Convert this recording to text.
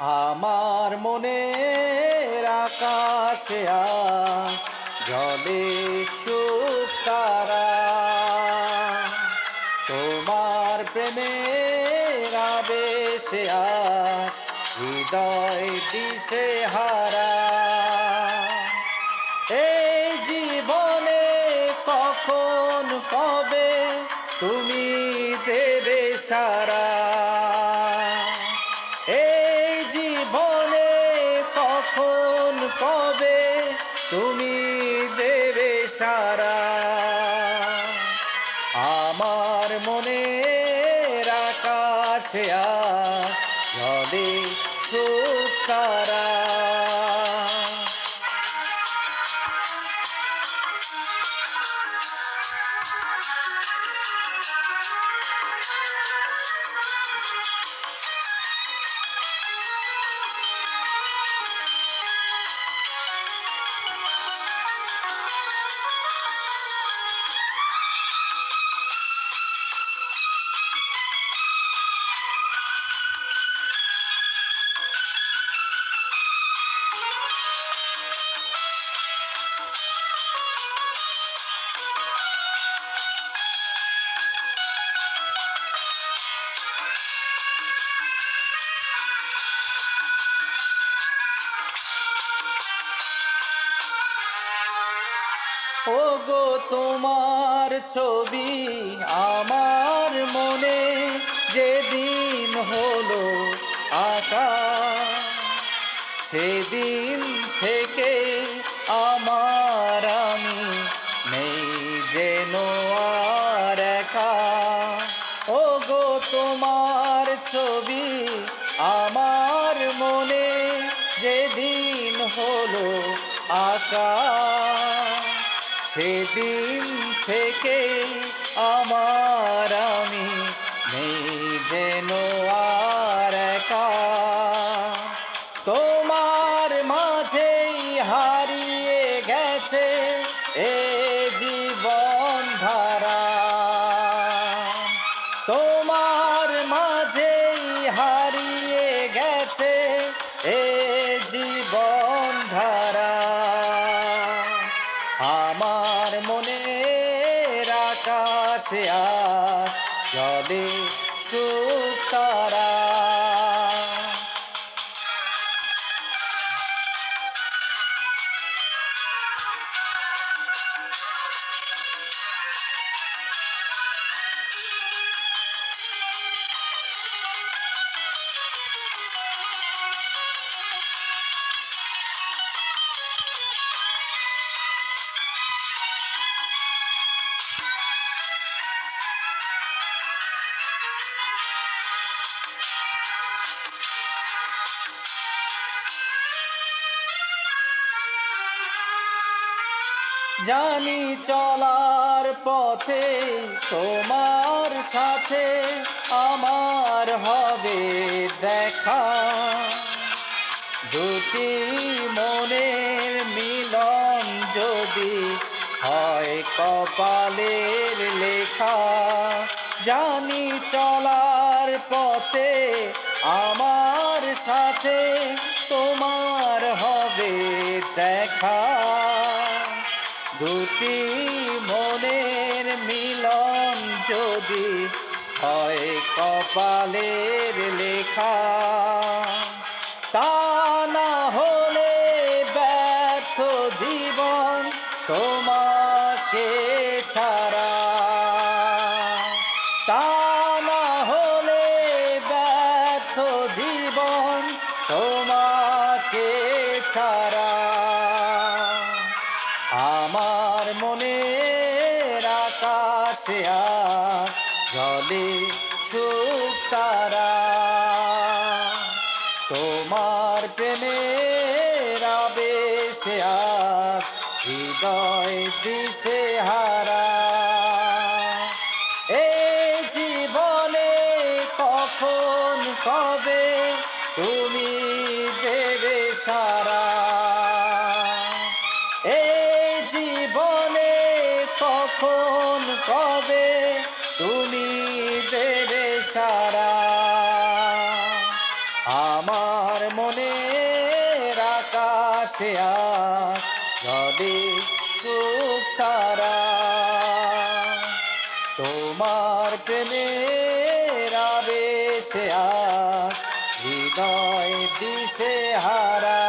আমার মনে আকাশে আস জলে তারা। তোমার প্রেমের আবেশে আস হৃদয় দিশে হারা। দেবে সারা। এই জীবনে কখন কবে তুমি দেবে সারা? আমার মনে আকাশে জলে সুখ গো তোমার ছবি আমার মনে যেদিন হলো আকা সেদিন থেকে আমার আমি নেই যেন আর একা। ও গো তোমার ছবি আমার মনে যেদিন হলো আকা সেদিন থেকে আমার আমি নেই যেন আর একা। তোমার মাঝেই হারিয়ে গেছে এ জীবন ধারা। তোমার মাঝেই হারিয়ে গেছে এ আকাশে আজ। জলে সুখ জানি চলার পথে তোমার সাথে আমার হবে দেখা। দুটি মনের মিলন যদি হয় কপালের লেখা। জানি চলার পথে আমার সাথে দুটি মনের মিলন যদি হয় কপালের লেখা তা না হলে ব্যর্থ জীবন তোমাকে জলে সুখ তারা, তোমার প্রেমের আবেশে আজ হৃদয় দিশে হারা। এই জীবনে কখন, কবে তুমি দেবে সারা? এই জীবনে কখন, কবে আমার মনে আকাশে যদি সুখ তারা তোমার প্রেমে রাবে সে হৃদয় দিশে হারা।